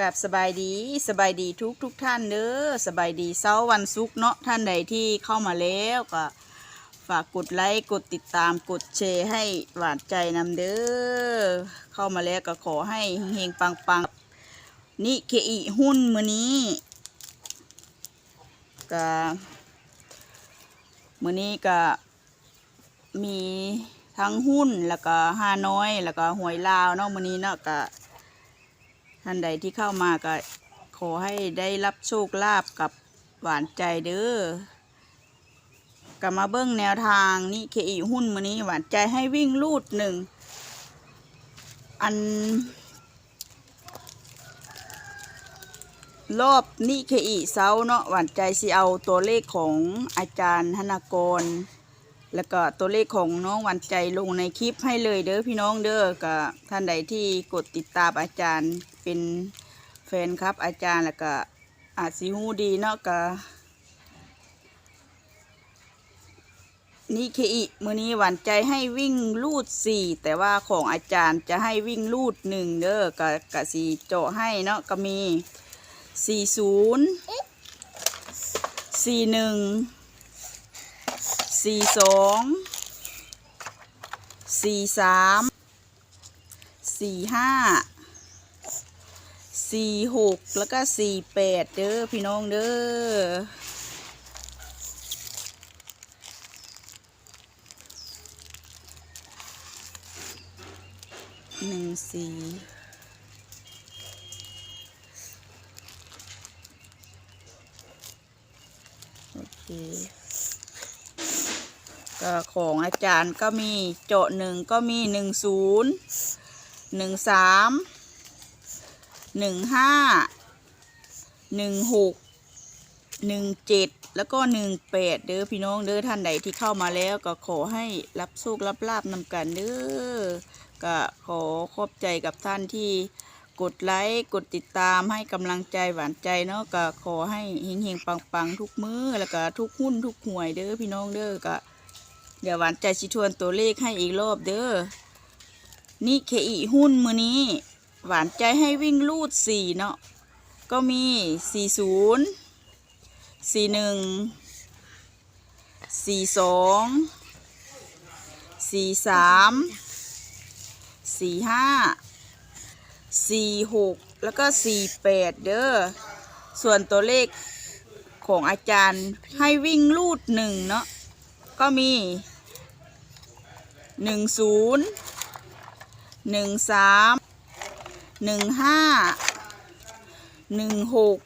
กับสบายดีสบายดีทุกทุกท่านเด้อสบายดีเสาร์วันศุกร์เนาะท่านใดที่เข้ามาแล้วก็ฝากกดไลค์กดติดตามกดแชร์ให้หวานใจนำเด้อเข้ามาแล้วก็ขอให้เฮงๆปังๆนี่เคอีหุ้นมือนี้ก็มือนี้ก็มีทั้งหุ้นแล้วก็ฮานอยแล้วก็หวยลาวเนาะมือนี้เนาะก็ ท่านใดที่เข้ามาก็ขอให้ได้รับโชคลาภกับหวานใจเด้อกลับมาเบิ้งแนวทางนี่เคอีหุ้นมือนี้หวานใจให้วิ่งลูดหนึ่งอัน รอบนี่เคอีเซาเนาะหวานใจสิเอาตัวเลขของอาจารย์ธนากร แล้วก็ตัวเลขของน้องหวันใจลงในคลิปให้เลยเด้อพี่น้องเด้อก็ท่านใดที่กดติดตามอาจารย์ เป็นแฟนครับอาจารย์แล้วก็อาจสิฮู้ดีเนาะก็นี่คืออีมือนี้หวานใจให้วิ่งลูดสี่แต่ว่าของอาจารย์จะให้วิ่งลูดหนึ่งเด้อก็กะสีเจาะให้เนาะก็มีสี่ศูนย์สี่หนึ่งสี่สองสี่สามสี่ห้า สี่หกแล้วก็สี่แปดเด้อพี่น้องเด้อหนึ่งสี่โอเคก็ของอาจารย์ก็มีโจทย์หนึ่งก็มีหนึ่งศูนย์หนึ่งสาม หนึ่งห้าหนึ่งหกหนึ่งเจ็ดแล้วก็หนึ่งแปดเด้อพี่น้องเด้อท่านใดที่เข้ามาแล้วก็ขอให้รับโชครับลาบนำกันเด้อก็ขอขอบใจกับท่านที่กดไลค์กดติดตามให้กำลังใจหวานใจเนาะก็ขอให้เฮงๆปังๆ ทุกมือแล้วก็ทุกหุ้นทุกหวยเด้อพี่น้องเด้อก็เดี๋ยวหวานใจชิทวนตัวเลขให้อีกรอบเด้อนี่เคอีหุ้นมือนี้ หวานใจให้วิ่งลูดสี่เนาะก็มีสี่ศูนย์สี่หนึ่งสี่สองสี่สามสี่ห้าสี่หกแล้วก็สี่แปดเด้อส่วนตัวเลขของอาจารย์ให้วิ่งลูดหนึ่งเนาะก็มีหนึ่งศูนย์หนึ่งสาม หนึ่งห้าหนึ่งหก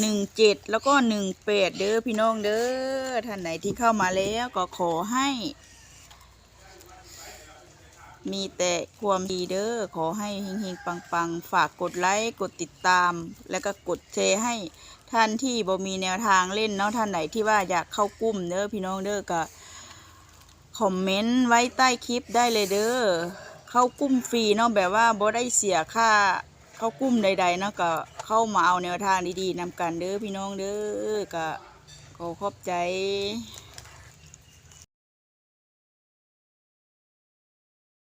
หนึ่งเจ็ดแล้วก็หนึ่งแปดเด้อพี่น้องเด้อท่านไหนที่เข้ามาแล้วก็ขอให้ มีแต่ความดีเด้อขอให้เฮงๆปังๆ ฝากกดไลค์กดติดตาม แล้วก็กดแชร์ให้ท่านที่บ่มีแนวทางเล่นเนาะท่านไหนที่ว่าอยากเข้ากลุ่มเด้อพี่น้องเด้อก็คอมเมนต์ไว้ใต้คลิปได้เลยเด้อ เข้ากลุ่มฟรีเนาะแบบว่าบ่ได้เสียค่าเข้ากลุ่มใดๆเนาะก็เข้ามาเอาแนวทางดีๆนำกันเด้อพี่น้องเด้อก็ขอขอบใจ